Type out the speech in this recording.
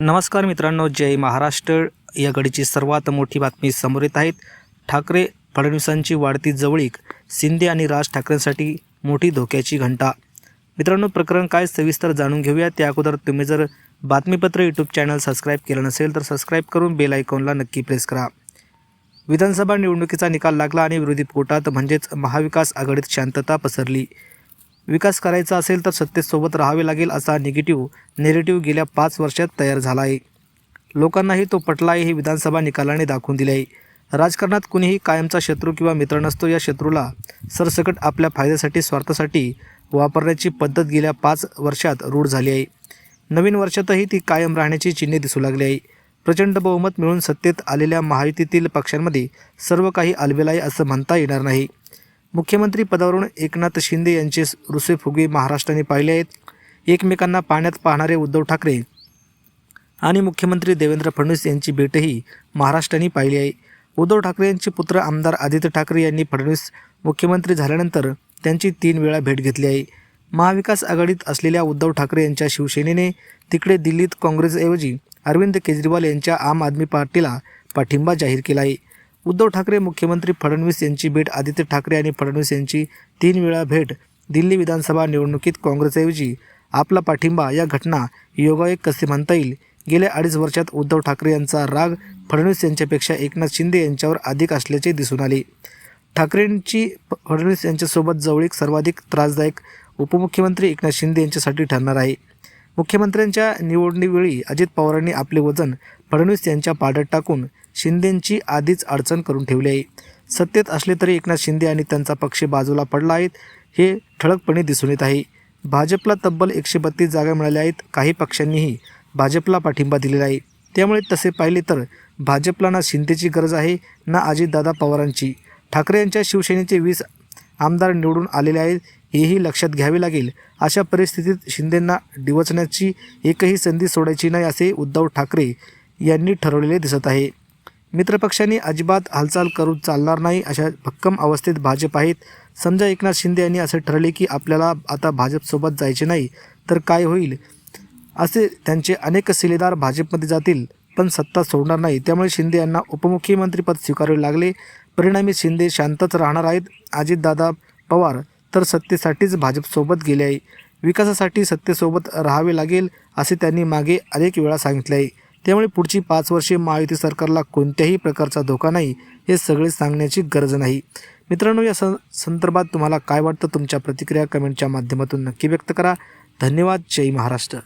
नमस्कार मित्रांनो जय महाराष्ट्र. या घडीची सर्वात मोठी बातमी समोर येत आहेत. ठाकरे फडणवीसांची वाढती जवळीक शिंदे आणि राज ठाकरेंसाठी मोठी धोक्याची घंटा. मित्रांनो प्रकरण काय सविस्तर जाणून घेऊया. त्या अगोदर तुम्ही जर बातमीपत्र यूट्यूब चॅनल सबस्क्राईब केलं नसेल तर सबस्क्राईब करून बेल आयकॉनला नक्की प्रेस करा. विधानसभा निवडणुकीचा निकाल लागला आणि विरोधी पोटात म्हणजेच महाविकास आघाडीत शांतता पसरली. विकास करायचा असेल तर सत्तेसोबत राहावे लागेल असा निगेटिव्ह नेरेटिव्ह गेल्या पाच वर्षात तयार झाला आहे लोकांनाही तो पटला आहे हे विधानसभा निकालाने दाखवून दिले आहे राजकारणात कुणीही कायमचा शत्रू किंवा मित्र नसतो या शत्रूला सरसकट आपल्या फायद्यासाठी स्वार्थासाठी वापरण्याची पद्धत गेल्या पाच वर्षात रूढ झाली आहे. नवीन वर्षातही ती कायम राहण्याची चिन्हे दिसू लागली आहे प्रचंड बहुमत मिळून सत्तेत आलेल्या महायुतीतील पक्षांमध्ये सर्व काही अलबेल आहे असं म्हणता येणार नाही. मुख्यमंत्री पदावरून एकनाथ शिंदे यांचे रुसे फुगे महाराष्ट्राने पाहिले आहेत. एकमेकांना पाण्यात पाहणारे उद्धव ठाकरे आणि मुख्यमंत्री देवेंद्र फडणवीस यांची भेटही महाराष्ट्राने पाहिली आहे. उद्धव ठाकरे यांचे पुत्र आमदार आदित्य ठाकरे यांनी फडणवीस मुख्यमंत्री झाल्यानंतर त्यांची तीन वेळा भेट घेतली आहे. महाविकास आघाडीत असलेल्या उद्धव ठाकरे यांच्या शिवसेनेने तिकडे दिल्लीत काँग्रेसऐवजी अरविंद केजरीवाल यांच्या आम आदमी पार्टीला पाठिंबा जाहीर केला आहे. उद्धव ठाकरे मुख्यमंत्री फडणवीस यांची भेट आदित्य ठाकरे आणि फडणवीस यांची तीन वेळा भेट दिल्ली विधानसभा निवडणुकीत काँग्रेसऐवजी. आपला पाठिंबा या घटना योगायोग कसे म्हणता येईल? गेल्या अडीच वर्षात उद्धव ठाकरे यांचा राग फडणवीस यांच्यापेक्षा एकनाथ शिंदे यांच्यावर अधिक असल्याचे दिसून आले. ठाकरेंची फडणवीस यांच्यासोबत जवळीक सर्वाधिक त्रासदायक उपमुख्यमंत्री एकनाथ शिंदे यांच्यासाठी ठरणार आहे. मुख्यमंत्र्यांच्या निवडणीवेळी अजित पवारांनी आपले वजन फडणवीस यांच्या पाडत टाकून शिंदेंची आधीच अडचण करून ठेवली आहे. सत्तेत असले तरी एकनाथ शिंदे आणि त्यांचा पक्ष बाजूला पडला आहेत हे ठळकपणे दिसून येत आहे. भाजपला तब्बल एकशे बत्तीस जागा मिळाल्या आहेत काही पक्षांनीही भाजपला पाठिंबा दिलेला आहे. त्यामुळे तसे पाहिले तर भाजपला ना शिंदेची गरज आहे ना अजितदादा पवारांची. ठाकरे यांच्या शिवसेनेचे वीस आमदार निवडून आलेले आहेत हेही लक्षात घ्यावे लागेल. अशा परिस्थितीत शिंदेंना डिवचण्याची एकही संधी सोडायची नाही असे उद्धव ठाकरे यांनी ठरवलेले दिसत आहे. मित्रपक्षांनी अजिबात हालचाल करू चालणार नाही अशा भक्कम अवस्थेत भाजप आहेत. समजा एकनाथ शिंदे यांनी असे ठरले की आपल्याला आता भाजपसोबत जायचे नाही तर काय होईल? असे त्यांचे अनेक शिलेदार भाजपमध्ये जातील पण सत्ता सोडणार नाही. त्यामुळे शिंदे यांना उपमुख्यमंत्रीपद स्वीकारावे लागले. परिणामी शिंदे शांतच राहणार आहेत. अजितदादा पवार तर सत्तेसाठीच भाजपसोबत गेले आहे. विकासासाठी सत्तेसोबत राहावे लागेल असे त्यांनी मागे अनेक वेळा सांगितले आहे. त्यामुळे पुढची पाच वर्षे महायुती सरकारला कोणत्याही प्रकारचा धोका नाही हे सगळे सांगण्याची गरज नाही. मित्रांनो या सं संदर्भात तुम्हाला काय वाटतं? तुमच्या प्रतिक्रिया कमेंटच्या माध्यमातून नक्की व्यक्त करा. धन्यवाद. जय महाराष्ट्र.